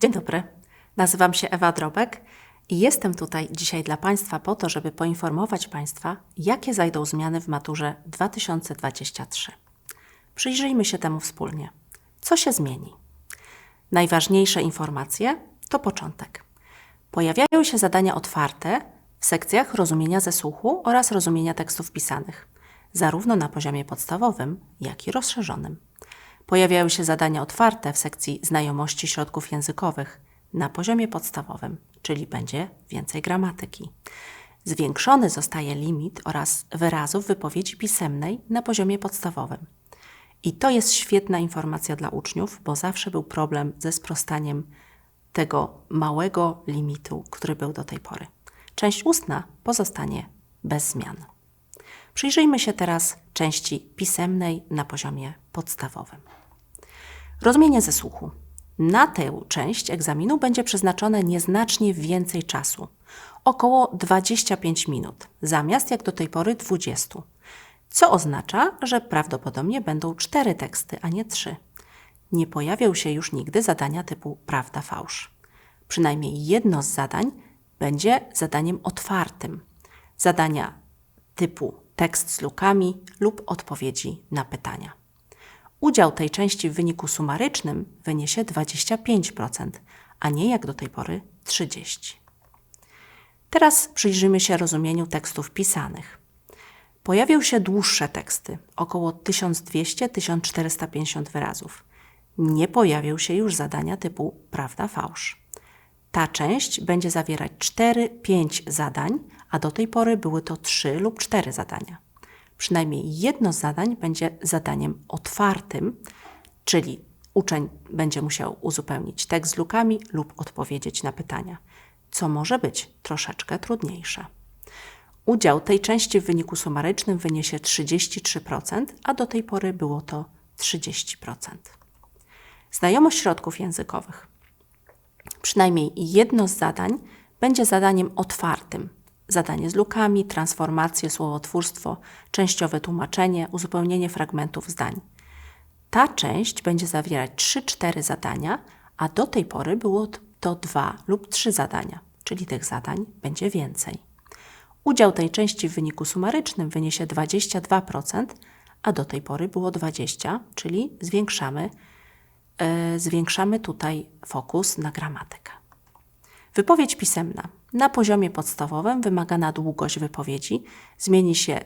Dzień dobry, nazywam się Ewa Drobek i jestem tutaj dzisiaj dla Państwa po to, żeby poinformować Państwa, jakie zajdą zmiany w maturze 2023. Przyjrzyjmy się temu wspólnie. Co się zmieni? Najważniejsze informacje to początek. Pojawiają się zadania otwarte w sekcjach rozumienia ze słuchu oraz rozumienia tekstów pisanych, zarówno na poziomie podstawowym, jak i rozszerzonym. Pojawiają się zadania otwarte w sekcji znajomości środków językowych na poziomie podstawowym, czyli będzie więcej gramatyki. Zwiększony zostaje limit oraz wyrazów wypowiedzi pisemnej na poziomie podstawowym. I to jest świetna informacja dla uczniów, bo zawsze był problem ze sprostaniem tego małego limitu, który był do tej pory. Część ustna pozostanie bez zmian. Przyjrzyjmy się teraz części pisemnej na poziomie podstawowym. Rozumienie ze słuchu. Na tę część egzaminu będzie przeznaczone nieznacznie więcej czasu około 25 minut, zamiast jak do tej pory 20, co oznacza, że prawdopodobnie będą cztery teksty, a nie trzy. Nie pojawią się już nigdy zadania typu prawda, fałsz. Przynajmniej jedno z zadań będzie zadaniem otwartym. Zadania typu tekst z lukami lub odpowiedzi na pytania. Udział tej części w wyniku sumarycznym wyniesie 25%, a nie jak do tej pory 30%. Teraz przyjrzymy się rozumieniu tekstów pisanych. Pojawią się dłuższe teksty, około 1200-1450 wyrazów. Nie pojawią się już zadania typu prawda, fałsz. Ta część będzie zawierać 4-5 zadań, a do tej pory były to 3 lub 4 zadania. Przynajmniej jedno z zadań będzie zadaniem otwartym, czyli uczeń będzie musiał uzupełnić tekst z lukami lub odpowiedzieć na pytania, co może być troszeczkę trudniejsze. Udział tej części w wyniku sumarycznym wyniesie 33%, a do tej pory było to 30%. Znajomość środków językowych. Przynajmniej jedno z zadań będzie zadaniem otwartym, zadanie z lukami, transformacje, słowotwórstwo, częściowe tłumaczenie, uzupełnienie fragmentów zdań. Ta część będzie zawierać 3-4 zadania, a do tej pory było to 2 lub 3 zadania, czyli tych zadań będzie więcej. Udział tej części w wyniku sumarycznym wyniesie 22%, a do tej pory było 20%, czyli zwiększamy, yy, zwiększamy tutaj fokus na gramatykę. Wypowiedź pisemna. Na poziomie podstawowym wymagana długość wypowiedzi zmieni się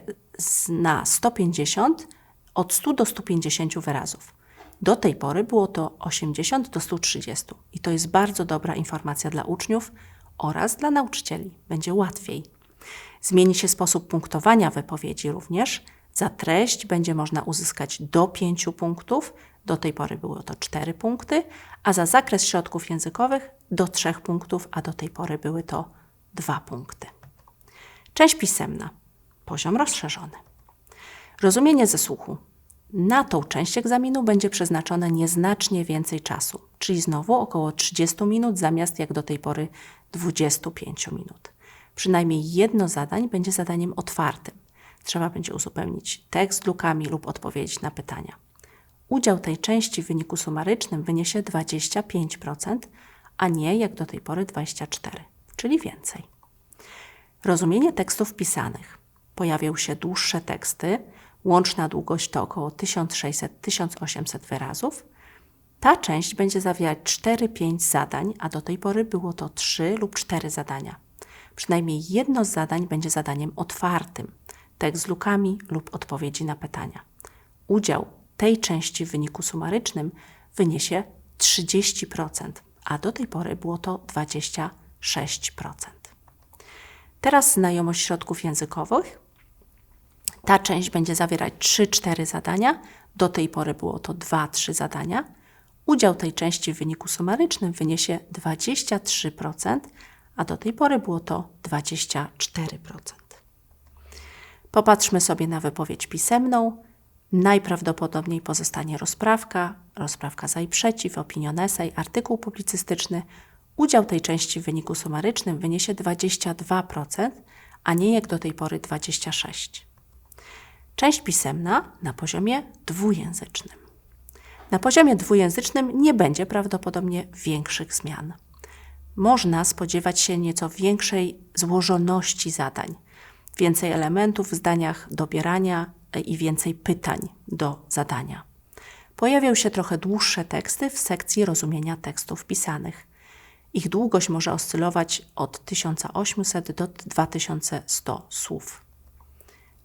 na 150 od 100 do 150 wyrazów. Do tej pory było to 80 do 130 i to jest bardzo dobra informacja dla uczniów oraz dla nauczycieli. Będzie łatwiej. Zmieni się sposób punktowania wypowiedzi również. Za treść będzie można uzyskać do 5 punktów, do tej pory było to 4 punkty, a za zakres środków językowych do 3 punktów, a do tej pory były to 2 punkty. Część pisemna. Poziom rozszerzony. Rozumienie ze słuchu. Na tą część egzaminu będzie przeznaczone nieznacznie więcej czasu, czyli znowu około 30 minut zamiast jak do tej pory 25 minut. Przynajmniej jedno zadań będzie zadaniem otwartym. Trzeba będzie uzupełnić tekst lukami lub odpowiedzieć na pytania. Udział tej części w wyniku sumarycznym wyniesie 25%, a nie jak do tej pory 24%, czyli więcej. Rozumienie tekstów pisanych. Pojawią się dłuższe teksty, łączna długość to około 1600-1800 wyrazów. Ta część będzie zawierać 4-5 zadań, a do tej pory było to 3 lub 4 zadania. Przynajmniej jedno z zadań będzie zadaniem otwartym, tekst z lukami lub odpowiedzi na pytania. Udział tej części w wyniku sumarycznym wyniesie 30%, a do tej pory było to 26%. Teraz znajomość środków językowych. Ta część będzie zawierać 3-4 zadania, do tej pory było to 2-3 zadania. Udział tej części w wyniku sumarycznym wyniesie 23%, a do tej pory było to 24%. Popatrzmy sobie na wypowiedź pisemną. Najprawdopodobniej pozostanie rozprawka, rozprawka za i przeciw, opinion essay, artykuł publicystyczny. Udział tej części w wyniku sumarycznym wyniesie 22%, a nie jak do tej pory 26%. Część pisemna na poziomie dwujęzycznym. Na poziomie dwujęzycznym nie będzie prawdopodobnie większych zmian. Można spodziewać się nieco większej złożoności zadań, więcej elementów w zdaniach dobierania i więcej pytań do zadania. Pojawią się trochę dłuższe teksty w sekcji rozumienia tekstów pisanych. Ich długość może oscylować od 1800 do 2100 słów.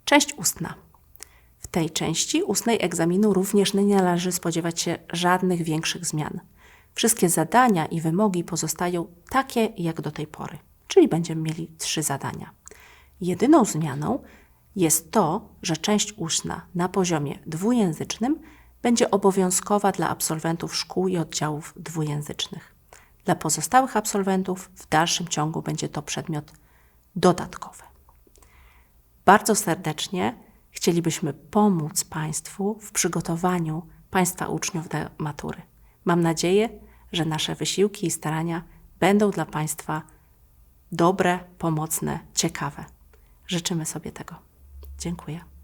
Część ustna. W tej części ustnej egzaminu również nie należy spodziewać się żadnych większych zmian. Wszystkie zadania i wymogi pozostają takie jak do tej pory, czyli będziemy mieli trzy zadania. Jedyną zmianą jest to, że część ustna na poziomie dwujęzycznym będzie obowiązkowa dla absolwentów szkół i oddziałów dwujęzycznych. Dla pozostałych absolwentów w dalszym ciągu będzie to przedmiot dodatkowy. Bardzo serdecznie chcielibyśmy pomóc Państwu w przygotowaniu Państwa uczniów do matury. Mam nadzieję, że nasze wysiłki i starania będą dla Państwa dobre, pomocne, ciekawe. Życzymy sobie tego. Dziękuję.